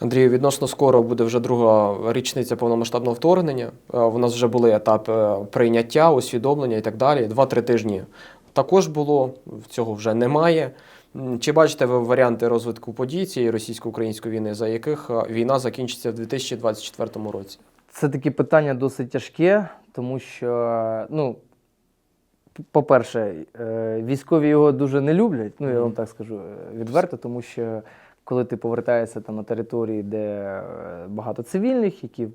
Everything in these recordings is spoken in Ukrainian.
Андрію, відносно скоро буде вже друга річниця повномасштабного вторгнення. Е, У нас вже були етапи прийняття, усвідомлення і так далі. Два-три тижні також було, цього вже немає. Чи бачите ви варіанти розвитку подій цієї російсько-української війни, за яких е, війна закінчиться в 2024 році? Це таке питання досить тяжке, тому що, ну, по-перше, е, військові його дуже не люблять, ну я вам так скажу е, відверто, тому що коли ти повертаєшся там на території, де е, багато цивільних, які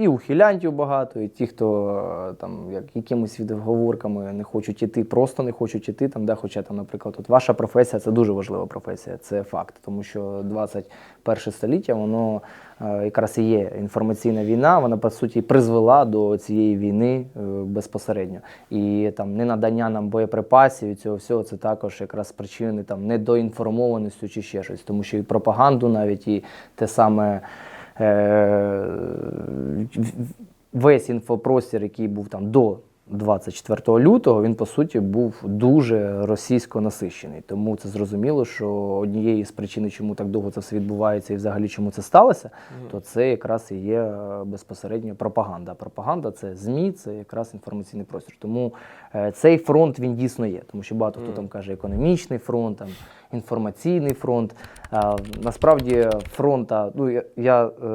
і ухилянтів багато, і ті, хто е, там як якимись відговорками не хочуть іти, просто не хочуть іти. Там, да, хоча там, наприклад, от ваша професія це дуже важлива професія, це факт, тому що 21 століття воно е, якраз і є інформаційна війна, вона по суті призвела до цієї війни е, безпосередньо. І там ненадання нам боєприпасів і цього всього це також якраз причини там недоінформованістю чи ще щось, тому що і пропаганду навіть і те саме. Е, весь інфопростір, який був там до 24 лютого, він по суті був дуже російсько насищений. Тому це зрозуміло, що однією з причин, чому так довго це все відбувається і взагалі чому це сталося, то це якраз і є безпосередньо пропаганда. Пропаганда це ЗМІ, це якраз інформаційний простір. Тому е, цей фронт він дійсно є, тому що багато хто там каже економічний фронт, там інформаційний фронт. Насправді фронта, ну я, е,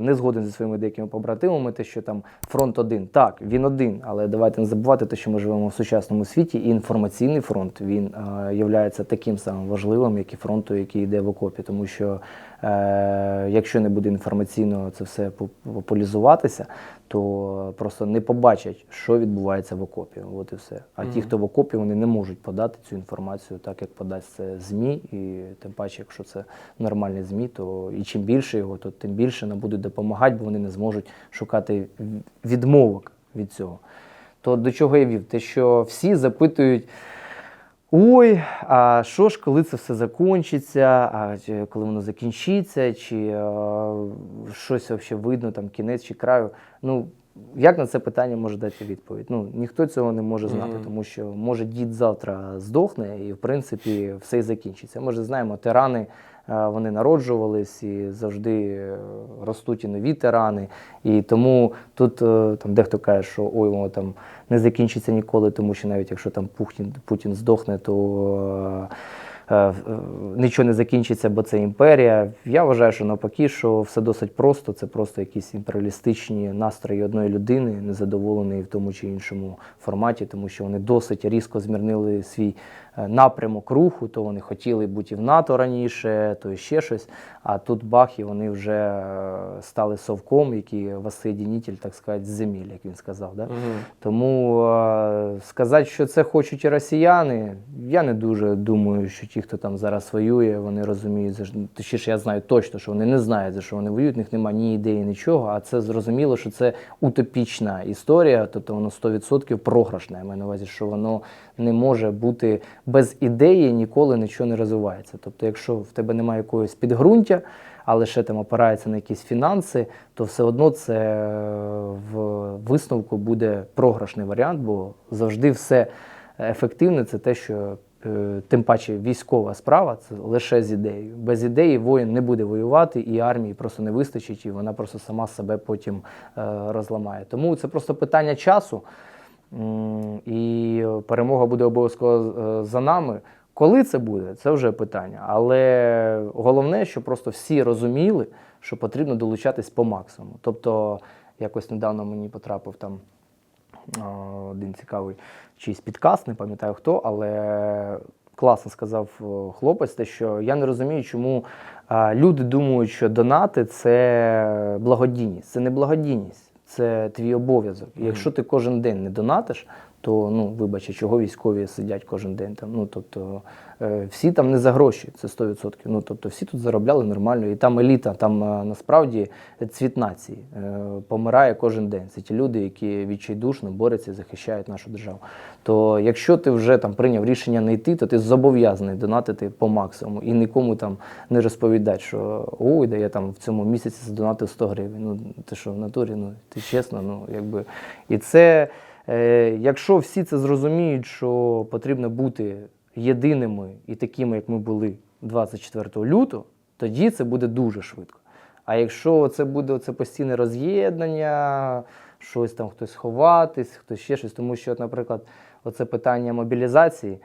не згоден зі своїми деякими побратимами, те, що там фронт один. Так, він один, але давайте не забувати те, що ми живемо в сучасному світі, і інформаційний фронт він є таким самим важливим, як і фронту, який йде в окопі, тому що е, якщо не буде інформаційно це все поп- популяризуватися, то просто не побачать, що відбувається в окопі. От і все. А ті, хто в окопі, вони не можуть подати цю інформацію так, як подасть це ЗМІ. І тим паче, якщо це нормальні ЗМІ, то і чим більше його, то тим більше нам будуть допомагати, бо вони не зможуть шукати відмовок від цього. То до чого я вів? Те, що всі запитують. Ой, а що ж, коли це все закінчиться, а коли воно закінчиться, чи е, щось взагалі видно, там кінець чи краю. Ну, як на це питання може дати відповідь? Ну, ніхто цього не може знати, Мгм. тому що може дід завтра здохне і, в принципі, все і закінчиться. Ми ж знаємо, тирани е, вони народжувались і завжди е, ростуть і нові тирани. І тому тут е, там дехто каже, що ой, воно там не закінчиться ніколи, тому що навіть якщо там Путін, Путін здохне, то нічого не закінчиться, бо це імперія. Я вважаю, що навпаки, що все досить просто. Це просто якісь імперіалістичні настрої одної людини, незадоволеної в тому чи іншому форматі, тому що вони досить різко змірнили свій е, напрямок руху, то вони хотіли бути і в НАТО раніше, то ще щось. А тут бах, і вони вже е, стали совком, який воссоєдінитель, так сказати, з земель, як він сказав. Да? Мгм. Тому е, сказати, що це хочуть і росіяни, я не дуже думаю, що ті, хто там зараз воює, вони розуміють, точніше, я знаю точно, що вони не знають, за що вони воюють, в них немає ні ідеї, нічого. А це зрозуміло, що це утопічна історія, тобто воно 100% програшне. Я маю на увазі, що воно не може бути без ідеї, ніколи нічого не розвивається. Тобто, якщо в тебе немає якогось підґрунтя, а лише там опирається на якісь фінанси, то все одно це е, в висновку буде програшний варіант, бо завжди все ефективне це те, що е, тим паче військова справа це лише з ідеєю. Без ідеї воїн не буде воювати, і армії просто не вистачить, і вона просто сама себе потім е, розламає. Тому це просто питання часу. І перемога буде обов'язково е, за нами. Коли це буде, це вже питання. Але головне, щоб просто всі розуміли, що потрібно долучатись по максимуму. Тобто, якось недавно мені потрапив там один цікавий чийсь підкаст, не пам'ятаю хто, але класно сказав хлопець, те, що я не розумію, чому люди думають, що донати це благодійність. Це не благодійність, це твій обов'язок. І якщо ти кожен день не донатиш, то ну вибач, чого військові сидять кожен день там. Ну тобто е, всі там не за гроші, це 100%. Ну тобто всі тут заробляли нормально, і там еліта, там е, насправді цвіт нації е, помирає кожен день. Це ті люди, які відчайдушно борються і захищають нашу державу. То якщо ти вже там прийняв рішення не йти, то ти зобов'язаний донатити по максимуму і нікому там не розповідати, що ой, да я там в цьому місяці задонатив 100 гривень. Ну ти що в натурі? Ну ти чесно, ну якби і це. Е, якщо всі це зрозуміють, що потрібно бути єдиними і такими, як ми були 24 лютого, тоді це буде дуже швидко. А якщо це буде це постійне роз'єднання, щось там хтось ховатись, хтось ще щось, тому що, наприклад, оце питання мобілізації,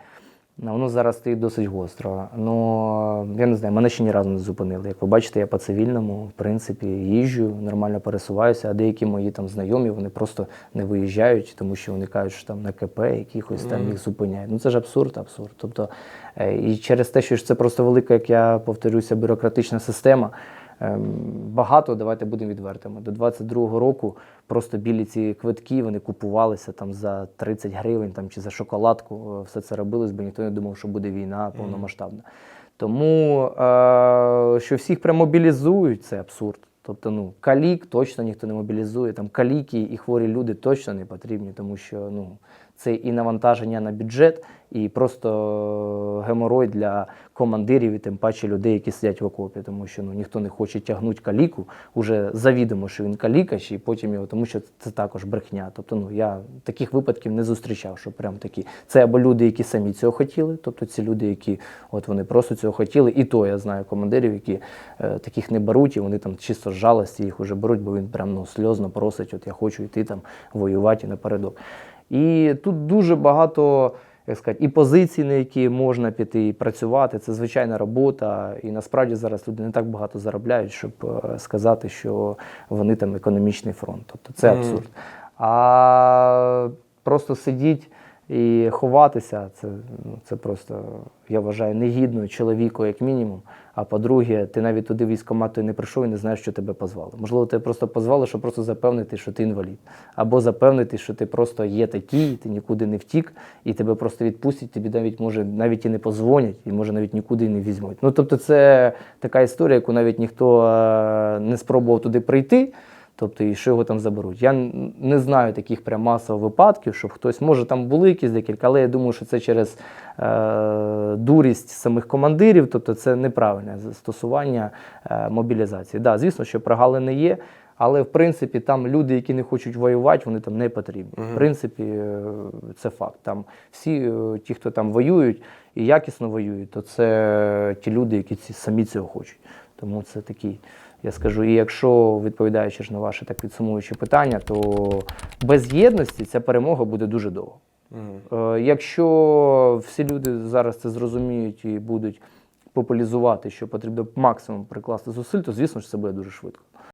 воно зараз стоїть досить гостро. Ну, я не знаю, мене ще ні разу не зупинили. Як ви бачите, я по цивільному, в принципі, їжджу, нормально пересуваюся, а деякі мої там знайомі вони просто не виїжджають, тому що вони кажуть, що там на КП якихось там їх зупиняють. Ну це ж абсурд, абсурд. Тобто, е, і через те, що це просто велика, як я повторюся, бюрократична система. Ем, Багато, давайте будемо відвертими. До 22-го року просто білі ці квитки вони купувалися там за 30 гривень там, чи за шоколадку. Е, Все це робилось, бо ніхто не думав, що буде війна повномасштабна. Тому е, що всіх прям мобілізують, це абсурд. Тобто, ну, калік точно ніхто не мобілізує. Там каліки і хворі люди точно не потрібні, тому що ну, це і навантаження на бюджет, і просто геморой для командирів, і тим паче людей, які сидять в окопі, тому що ну, ніхто не хоче тягнути каліку, уже завідомо, що він калікач, і потім його, тому що це також брехня. Тобто, ну я таких випадків не зустрічав, що прям такі. Це або люди, які самі цього хотіли, тобто ці люди, які от вони просто цього хотіли, і то я знаю командирів, які е, таких не беруть, і вони там чисто з жалості їх уже беруть, бо він прям ну, сльозно просить, от я хочу йти там воювати напередок. І тут дуже багато як сказати, і позиції, на які можна піти і працювати. Це звичайна робота. І насправді зараз люди не так багато заробляють, щоб е, сказати, що вони там економічний фронт. Тобто це абсурд. абсурд. А просто сидіть і ховатися, це, ну, це просто, я вважаю, негідно чоловіку, як мінімум. А по-друге, ти навіть туди військкомату не прийшов і не знаєш, що тебе позвали. Можливо, тебе просто позвали, щоб просто запевнити, що ти інвалід. Або запевнити, що ти просто є такий, ти нікуди не втік, і тебе просто відпустять, тобі навіть може навіть і не позвонять, і може навіть нікуди не візьмуть. Ну тобто, це така історія, яку навіть ніхто е, не спробував туди прийти. Тобто, і що його там заберуть. Я не знаю таких прям масових випадків, щоб хтось, може, там були якісь декілька, але я думаю, що це через е, дурість самих командирів, тобто це неправильне застосування е, мобілізації. Да, звісно, що прогалини є, але в принципі там люди, які не хочуть воювати, вони там не потрібні. В принципі, е, це факт. Там всі е, ті, хто там воюють і якісно воюють, то це ті люди, які ці, самі цього хочуть. Тому це такий, я скажу, і якщо відповідаючи ж на ваше так підсумуюче питання, то без єдності ця перемога буде дуже довго. Угу. Е, Якщо всі люди зараз це зрозуміють і будуть популяризувати, що потрібно максимум прикласти зусиль, то звісно ж це буде дуже швидко.